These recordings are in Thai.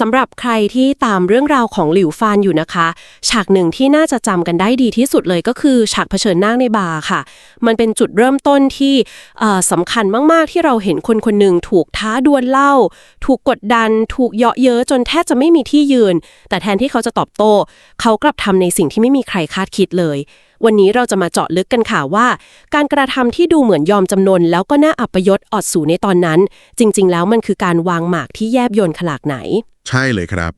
สำหรับใครที่ตามเรื่องราวของหลิวฟานอยู่นะคะ ฉากหนึ่งที่น่าจะจำกันได้ดีที่สุดเลยก็คือฉากเผชิญหน้าในบาร์ค่ะ มันเป็นจุดเริ่มต้นที่สำคัญมากๆที่เราเห็นคนคนหนึ่งถูกท้าดวลเล้าถูกกดดัน ถูกเยาะเย้อจนแทบจะไม่มีที่ยืน แต่แทนที่เขาจะตอบโต้ เขากลับทำในสิ่งที่ไม่มีใครคาดคิดเลย วันนี้เราจะมาเจาะลึกกันค่ะว่า การกระทำที่ดูเหมือนยอมจำนน แล้วก็น่าอัปยศอดสูในตอนนั้น จริง ๆ แล้วมันคือการวางหมากที่แยบยลขนาดไหน ใช่เลยครับ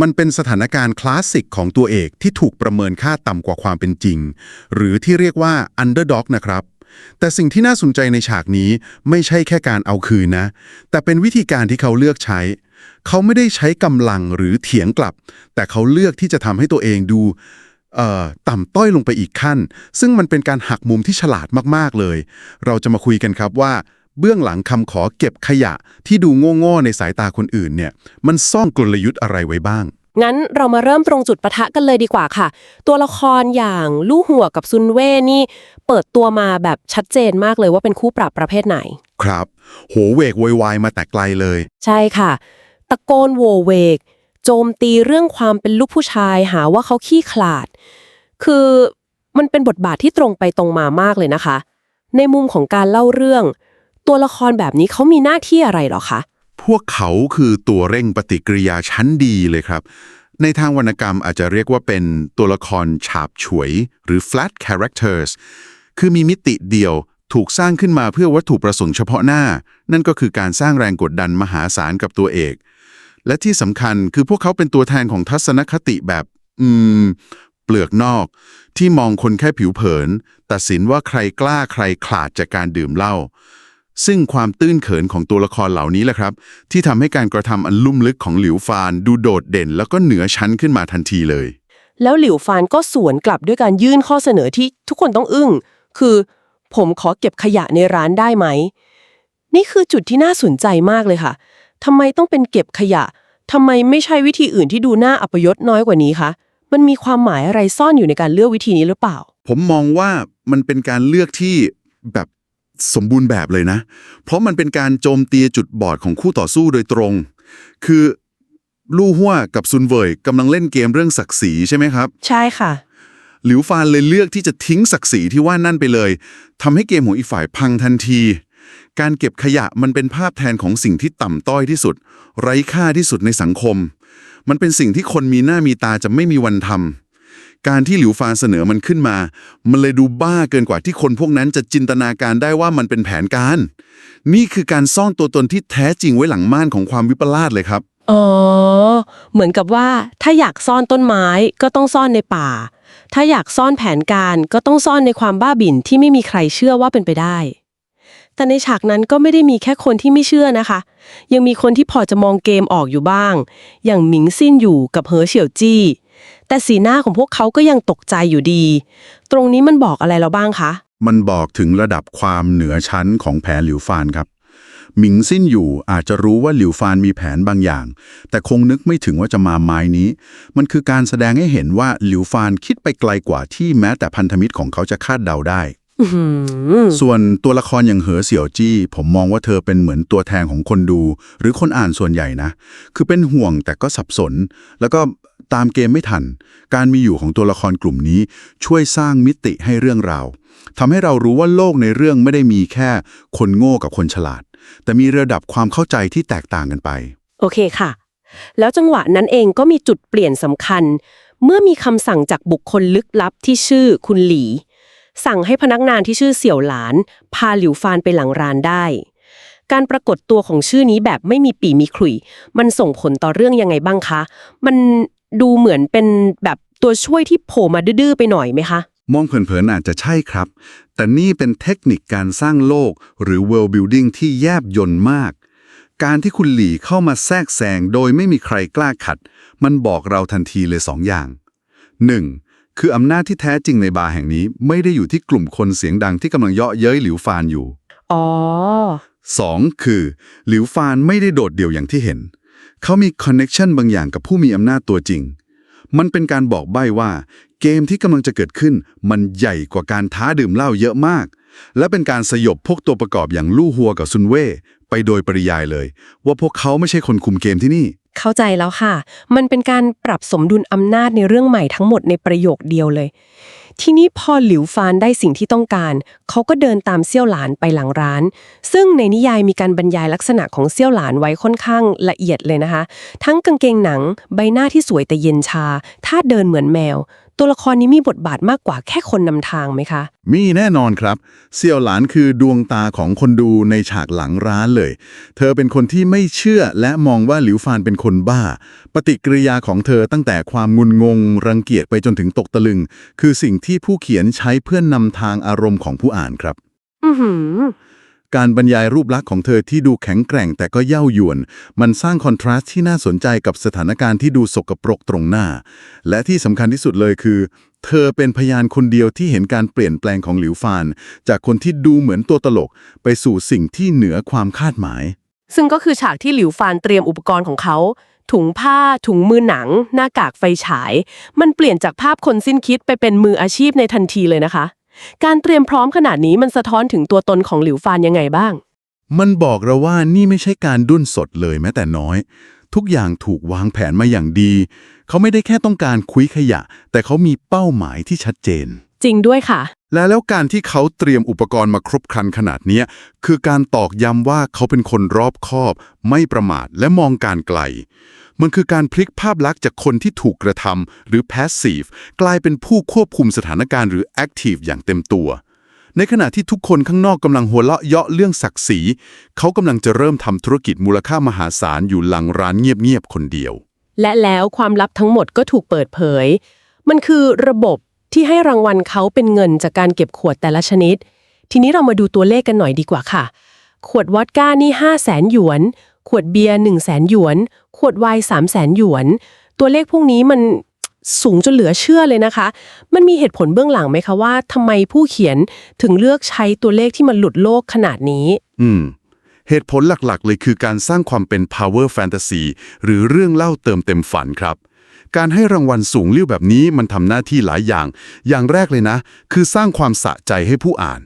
มันเป็นสถานการณ์คลาสสิกของตัวเอกที่ถูกประเมินค่าต่ำกว่าความเป็นจริง หรือที่เรียกว่า underdog นะครับแต่สิ่งที่น่าสนใจในฉากนี้ไม่ใช่แค่การเอาคืนนะ แต่เป็นวิธีการที่เขาเลือกใช้ เขาไม่ได้ใช้กำลังหรือเถียงกลับ แต่เขาเลือกที่จะทำให้ตัวเองดู ต่ำต้อยลงไปอีกขั้น ซึ่งมันเป็นการหักมุมที่ฉลาดมากๆเลย เราจะมาคุยกันครับว่า เบื้องหลังคำขอเก็บขยะที่ดูโง่ๆในสายตาคนอื่นเนี่ยมันซ่อนกลยุทธ์อะไรไว้บ้างงั้นเรามาเริ่มตรงจุดปะทะกันเลยดีกว่าค่ะ ตัวละครอย่างลู่หัวกับซุนเว่นี่เปิดตัวมาแบบชัดเจนมากเลยว่าเป็นคู่ปรับประเภทไหน ครับ โหเวกโวยวายมาแต่ไกลเลย ใช่ค่ะ ตะโกนโวเวก โจมตีเรื่องความเป็นลูกผู้ชายหาว่าเขาขี้ขลาด คือมันเป็นบทบาทที่ตรงไปตรงมามากเลยนะคะ ในมุมของการเล่าเรื่อง ตัวละครแบบนี้เขามีหน้าที่อะไรหรอคะ พวกเขาคือตัวเร่งปฏิกิริยาชั้นดีเลยครับ ในทางวรรณกรรมอาจจะเรียกว่าเป็นตัวละครฉาบฉวย หรือ flat characters คือมีมิติเดียวถูกสร้างขึ้นมาเพื่อวัตถุประสงค์เฉพาะหน้า นั่นก็คือการสร้างแรงกดดันมหาศาลกับตัวเอก และที่สำคัญคือพวกเขาเป็นตัวแทนของทัศนคติแบบ อืม เปลือกนอก ที่มองคนแค่ผิวเผิน ตัดสินว่าใครกล้าใครขลาดจากการดื่มเหล้าซึ่งความตื้นเขินของตัวละครเหล่านี้แหละครับ ที่ทำให้การกระทำอันลุ่มลึกของหลิวฟานดูโดดเด่น แล้วก็เหนือชั้นขึ้นมาทันทีเลย แล้วหลิวฟานก็สวนกลับด้วยการยื่นข้อเสนอที่ทุกคนต้องอึ้ง คือ ผมขอเก็บขยะในร้านได้ไหม นี่คือจุดที่น่าสนใจมากเลยค่ะ ทำไมต้องเป็นเก็บขยะทำไมไม่ใช่วิธีอื่นที่ดูน่าอัปยศน้อยกว่านี้คะ มันมีความหมายอะไรซ่อนอยู่ในการเลือกวิธีนี้หรือเปล่า ผมมองว่ามันเป็นการเลือกที่แบบสมบูรณ์แบบเลยนะ เพราะมันเป็นการโจมตีจุดบอดของคู่ต่อสู้โดยตรง คือลู่หัวกับซุนเวยกำลังเล่นเกมเรื่องศักดิ์ศรีใช่ไหมครับ ใช่ค่ะ หลิวฟานเลยเลือกที่จะทิ้งศักดิ์ศรีที่ว่านั่นไปเลยทำให้เกมของอีกฝ่ายพังทันที การเก็บขยะมันเป็นภาพแทนของสิ่งที่ต่ำต้อยที่สุด ไร้ค่าที่สุดในสังคม มันเป็นสิ่งที่คนมีหน้ามีตาจะไม่มีวันทำการที่หลิวฟานเสนอมันขึ้นมา มันเลยดูบ้าเกินกว่าที่คนพวกนั้นจะจินตนาการได้ว่ามันเป็นแผนการ นี่คือการซ่อนตัวตนที่แท้จริงไว้หลังม่านของความวิปลาสเลยครับอ๋อ เหมือนกับว่าถ้าอยากซ่อนต้นไม้ก็ต้องซ่อนในป่า ถ้าอยากซ่อนแผนการก็ต้องซ่อนในความบ้าบิ่นที่ไม่มีใครเชื่อว่าเป็นไปได้ แต่ในฉากนั้นก็ไม่ได้มีแค่คนที่ไม่เชื่อนะคะ ยังมีคนที่พอจะมองเกมออกอยู่บ้าง อย่างหมิงซินอยู่กับเหอเฉียวจี้ แต่สีหน้าของพวกเขาก็ยังตกใจอยู่ดี ตรงนี้มันบอกอะไรเราบ้างคะ มันบอกถึงระดับความเหนือชั้นของแผนหลิวฟานครับ หมิงซินอยู่อาจจะรู้ว่าหลิวฟานมีแผนบางอย่าง แต่คงนึกไม่ถึงว่าจะมาไม้นี้ มันคือการแสดงให้เห็นว่าหลิวฟานคิดไปไกลกว่าที่แม้แต่พันธมิตรของเขาจะคาดเดาได้ ส่วนตัวละครอย่างเหอเสี่ยวจี้ ผมมองว่าเธอเป็นเหมือนตัวแทนของคนดู หรือคนอ่านส่วนใหญ่นะ คือเป็นห่วงแต่ก็สับสน แล้วก็ตามเกมไม่ทัน การมีอยู่ของตัวละครกลุ่มนี้ ช่วยสร้างมิติให้เรื่องราวทำให้เรารู้ว่าโลกในเรื่องไม่ได้มีแค่คนโง่กับคนฉลาด แต่มีระดับความเข้าใจที่แตกต่างกันไป โอเคค่ะ แล้วจังหวะนั้นเองก็มีจุดเปลี่ยนสำคัญ เมื่อมีคำสั่งจากบุคคลลึกลับที่ชื่อคุณหลี สั่งให้พนักงานที่ชื่อเสี่ยวหลาน พาหลิวฟานไปหลังร้านได้ การปรากฏตัวของชื่อนี้แบบไม่มีปีมีขลุ่ย มันส่งผลต่อเรื่องยังไงบ้างคะ มันดูเหมือนเป็นแบบตัวช่วยที่โผล่มาดื้อๆไปหน่อยไหมคะ มองเผินๆอาจจะใช่ครับ แต่นี่เป็นเทคนิคการสร้างโลก หรือ world building ที่แยบยนต์มาก การที่คุณหลี่เข้ามาแทรกแซงโดยไม่มีใครกล้าขัด มันบอกเราทันทีเลยสองอย่าง 1. คืออำนาจที่แท้จริงในบาร์แห่งนี้ ไม่ได้อยู่ที่กลุ่มคนเสียงดังที่กำลังเยาะเย้ยหลิวฟานอยู่อ๋อ 2. คือหลิวฟานไม่ได้โดดเดี่ยวอย่างที่เห็น เขามีคอนเน็ชันบางอย่างกับผู้มีอำนาจตัวจริง มันเป็นการบอกใบ้ว่า เกมที่กำลังจะเกิดขึ้น มันใหญ่กว่าการท้าดื่มเหล้าเยอะมาก และเป็นการสยบพวกตัวประกอบอย่างลู่หัวกับซุนเว่ไปโดยปริยายเลย ว่าพวกเขาไม่ใช่คนคุมเกมที่นี่ เข้าใจแล้วค่ะ มันเป็นการปรับสมดุลอำนาจในเรื่องใหม่ทั้งหมดในประโยคเดียวเลย ทีนี้พอหลิวฟานได้สิ่งที่ต้องการ เขาก็เดินตามเซี่ยวหลานไปหลังร้าน ซึ่งในนิยายมีการบรรยายลักษณะของเซี่ยวหลานไว้ค่อนข้างละเอียดเลยนะคะ ทั้งกางเกงหนัง ใบหน้าที่สวยแต่เย็นชาท่าเดินเหมือนแมว ตัวละครนี้มีบทบาทมากกว่าแค่คนนำทางไหมคะ มีแน่นอนครับเสี่ยวหลานคือดวงตาของคนดูในฉากหลังร้านเลย เธอเป็นคนที่ไม่เชื่อและมองว่าหลิวฟานเป็นคนบ้า ปฏิกิริยาของเธอตั้งแต่ความงุนงง รังเกียจไปจนถึงตกตะลึง คือสิ่งที่ผู้เขียนใช้เพื่อนนำทางอารมณ์ของผู้อ่านครับ อือหือการบรรยายรูปลักษณ์ของเธอที่ดูแข็งแกร่งแต่ก็เย่าหยวน มันสร้างคอนทราสต์ที่น่าสนใจกับสถานการณ์ที่ดูสกปรกตรงหน้า และที่สำคัญที่สุดเลยคือ เธอเป็นพยานคนเดียวที่เห็นการเปลี่ยนแปลงของหลิวฟาน จากคนที่ดูเหมือนตัวตลก ไปสู่สิ่งที่เหนือความคาดหมาย ซึ่งก็คือฉากที่หลิวฟานเตรียมอุปกรณ์ของเขา ถุงผ้า ถุงมือหนัง หน้ากากไฟฉาย มันเปลี่ยนจากภาพคนสิ้นคิดไปเป็นมืออาชีพในทันทีเลยนะคะ การเตรียมพร้อมขนาดนี้มันสะท้อนถึงตัวตนของหลิวฟานยังไงบ้าง มันบอกเราว่านี่ไม่ใช่การดุ้นสดเลยแม้แต่น้อย ทุกอย่างถูกวางแผนมาอย่างดี เขาไม่ได้แค่ต้องการคุยขยะ แต่เขามีเป้าหมายที่ชัดเจน จริงด้วยค่ะ และแล้วการที่เขาเตรียมอุปกรณ์มาครบครันขนาดนี้คือการตอกย้ำว่าเขาเป็นคนรอบคอบ ไม่ประมาทและมองการไกล มันคือการพลิกภาพลักษณ์จากคนที่ถูกกระทำหรือ passive กลายเป็นผู้ควบคุมสถานการณ์หรือ active อย่างเต็มตัว ในขณะที่ทุกคนข้างนอกกำลังหัวเราะเยาะเรื่องศักดิ์ศรี เขากำลังจะเริ่มทำธุรกิจมูลค่ามหาศาลอยู่หลังร้านเงียบๆคนเดียว และแล้วความลับทั้งหมดก็ถูกเปิดเผย มันคือระบบ ที่ให้รางวัลเขาเป็นเงินจากการเก็บขวดแต่ละชนิด ทีนี้เรามาดูตัวเลขกันหน่อยดีกว่าค่ะ ขวดวอดก้านี่5 0 0แสนหยวน ขวดเบียร์1 0 0 0 0แสนหยวน ขวดไวน์3 0 0แสนหยวน ตัวเลขพวกนี้มันสูงจนเหลือเชื่อเลยนะคะ มันมีเหตุผลเบื้องหลังไหมคะว่าทำไมผู้เขียนถึงเลือกใช้ตัวเลขที่มันหลุดโลกขนาดนี้ อืม เหตุผลหลักๆ เลยคือการสร้างความเป็น power fantasy หรือเรื่องเล่าเติมเต็มฝันครับ การให้รางวัลสูงเลี้ยวแบบนี้มันทำหน้าที่หลายอย่าง อย่างแรกเลยนะ คือสร้างความสะใจให้ผู้อ่าน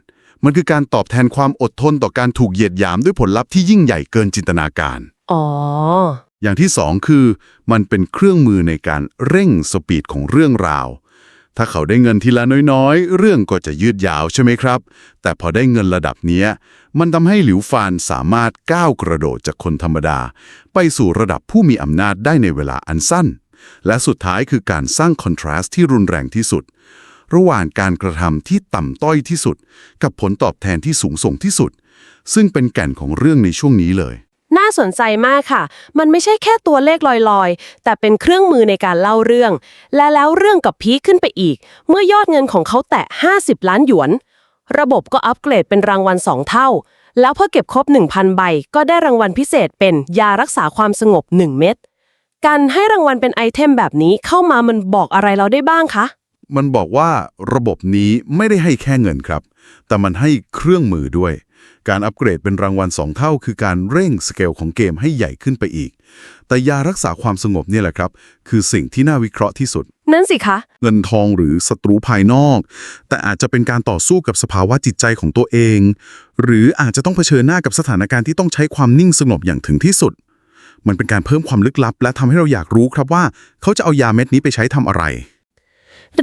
มันคือการตอบแทนความอดทนต่อการถูกเหยียดหยามด้วยผลลัพธ์ที่ยิ่งใหญ่เกินจินตนาการ อ๋อ อย่างที่สองคือ มันเป็นเครื่องมือในการเร่งสปีดของเรื่องราว ถ้าเขาได้เงินทีละน้อยๆ เรื่องก็จะยืดยาวใช่ไหมครับ แต่พอได้เงินระดับเนี้ยมันทำให้หลิวฟานสามารถก้าวกระโดดจากคนธรรมดา ไปสู่ระดับผู้มีอำนาจได้ในเวลาอันสั้น และสุดท้ายคือการสร้างคอนทราสต์ที่รุนแรงที่สุด ระหว่างการกระทำที่ต่ำต้อยที่สุด กับผลตอบแทนที่สูงส่งที่สุด ซึ่งเป็นแก่นของเรื่องในช่วงนี้เลยน่าสนใจมากค่ะ มันไม่ใช่แค่ตัวเลขลอยๆ แต่เป็นเครื่องมือในการเล่าเรื่อง และแล้วเรื่องกับพีคขึ้นไปอีก เมื่อยอดเงินของเขาแตะ 50 ล้านหยวน ระบบก็อัปเกรดเป็นรางวัล 2 เท่า แล้วพอเก็บครบ 1,000 ใบ ก็ได้รางวัลพิเศษเป็นยารักษาความสงบ 1 เม็ด การให้รางวัลเป็นไอเทมแบบนี้เข้ามามันบอกอะไรเราได้บ้างคะ มันบอกว่าระบบนี้ไม่ได้ให้แค่เงินครับ แต่มันให้เครื่องมือด้วย การอัปเกรดเป็นรางวัล 2 เท่า คือการเร่งสเกลของเกมให้ใหญ่ขึ้นไปอีก แต่ยารักษาความสงบเนี่ยแหละครับ คือสิ่งที่น่าวิเคราะห์ที่สุด นั่นสิคะ เงินทองหรือศัตรูภายนอก แต่อาจจะเป็นการต่อสู้กับสภาวะจิตใจของตัวเอง หรืออาจจะต้องเผชิญหน้ากับสถานการณ์ที่ต้องใช้ความนิ่งสงบอย่างถึงที่สุด มันเป็นการเพิ่มความลึกลับ และทำให้เราอยากรู้ครับว่า เขาจะเอายาเม็ดนี้ไปใช้ทำอะไร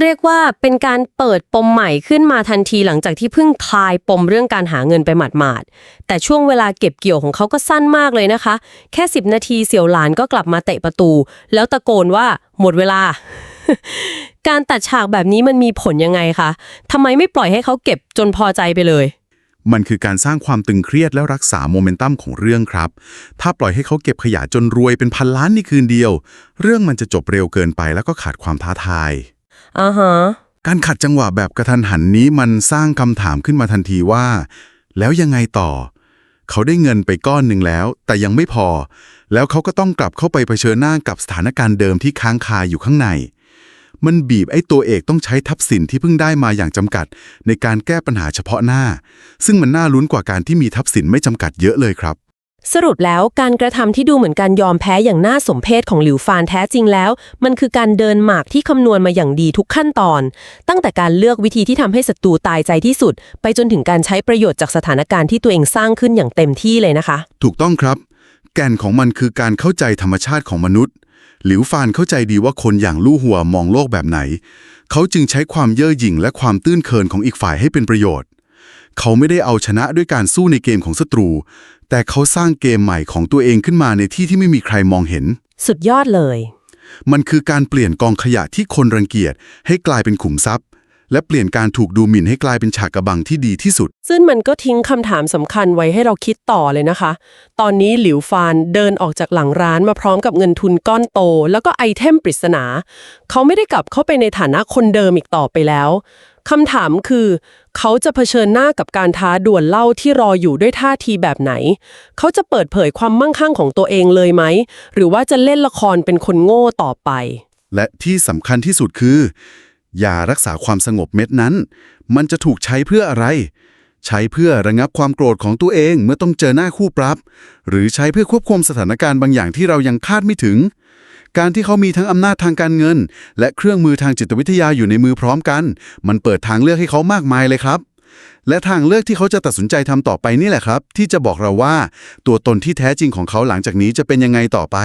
เรียกว่าเป็นการเปิดปมใหม่ขึ้นมาทันทีหลังจากที่เพิ่งคลายปมเรื่องการหาเงินไปหมาดๆ แต่ช่วงเวลาเก็บเกี่ยวของเขาก็สั้นมากเลยนะคะ แค่ 10 นาทีเสี่ยวหลานก็กลับมาเตะประตู แล้วตะโกนว่าหมดเวลา การตัดฉากแบบนี้มันมีผลยังไงคะทำไมไม่ปล่อยให้เขาเก็บจนพอใจไปเลย มันคือการสร้างความตึงเครียดและรักษาโมเมนตัมของเรื่องครับ ถ้าปล่อยให้เขาเก็บขยะจนรวยเป็นพันล้านในคืนเดียว เรื่องมันจะจบเร็วเกินไปแล้วก็ขาดความท้าทาย อ่าฮะ การขัดจังหวะแบบกระทันหันนี้มันสร้างคำถามขึ้นมาทันทีว่า แล้วยังไงต่อ เขาได้เงินไปก้อนหนึ่งแล้ว แต่ยังไม่พอ แล้วเขาก็ต้องกลับเข้าไปเผชิญหน้ากับสถานการณ์เดิมที่ค้างคาอยู่ข้างใน มันบีบไอ้ตัวเอกต้องใช้ทับสินที่เพิ่งได้มาอย่างจำกัด ในการแก้ปัญหาเฉพาะหน้า ซึ่งมันน่าลุ้นกว่าการที่มีทับสินไม่จำกัดเยอะเลยครับ สรุปแล้วการกระทำที่ดูเหมือนการยอมแพ้อย่างน่าสมเพชของหลิวฟานแท้จริงแล้ว มันคือการเดินหมากที่คำนวณมาอย่างดีทุกขั้นตอน ตั้งแต่การเลือกวิธีที่ทำให้ศัตรูตายใจที่สุด ไปจนถึงการใช้ประโยชน์จากสถานการณ์ที่ตัวเองสร้างขึ้นอย่างเต็มที่เลยนะคะ ถูกต้องครับ แก่นของมันคือการเข้าใจธรรมชาติของมนุษย์ หลิวฟานเข้าใจดีว่าคนอย่างลู่หัวมองโลกแบบไหน เขาจึงใช้ความเย่อหยิ่งและความตื้นเคินของอีกฝ่ายให้เป็นประโยชน์ เขาไม่ได้เอาชนะด้วยการสู้ในเกมของศัตรู แต่เขาสร้างเกมใหม่ของตัวเองขึ้นมาในที่ที่ไม่มีใครมองเห็น สุดยอดเลย มันคือการเปลี่ยนกองขยะที่คนรังเกียจให้กลายเป็นขุมทรัพย์ และเปลี่ยนการถูกดูหมิ่นให้กลายเป็นฉากกระบังที่ดีที่สุด ซึ่งมันก็ทิ้งคำถามสำคัญไว้ให้เราคิดต่อเลยนะคะ ตอนนี้หลิวฟานเดินออกจากหลังร้านมาพร้อมกับเงินทุนก้อนโต แล้วก็ไอเทมปริศนา เขาไม่ได้กลับเข้าไปในฐานะคนเดิมอีกต่อไปแล้วคำถามคือ เขาจะเผชิญหน้ากับการท้าดวลเล่าที่รออยู่ด้วยท่าทีแบบไหน เขาจะเปิดเผยความมั่งคั่งของตัวเองเลยไหม หรือว่าจะเล่นละครเป็นคนโง่ต่อไป และที่สำคัญที่สุดคืออ ย่ารักษาความสงบเม็ดนั้น มันจะถูกใช้เพื่ออะไร ใช้เพื่อระงับความโกรธของตัวเองเมื่อต้องเจอหน้าคู่ปรับ หรือใช้เพื่อควบคุมสถานการณ์บางอย่างที่เรายังคาดไม่ถึง การที่เขามีทั้งอำนาจทางการเงิน และเครื่องมือทางจิตวิทยาอยู่ในมือพร้อมกัน มันเปิดทางเลือกให้เขามากมายเลยครับและทางเลือกที่เขาจะตัดสินใจทำต่อไปนี่แหละครับ ที่จะบอกเราว่า ตัวตนที่แท้จริงของเขาหลังจากนี้จะเป็นยังไงต่อไป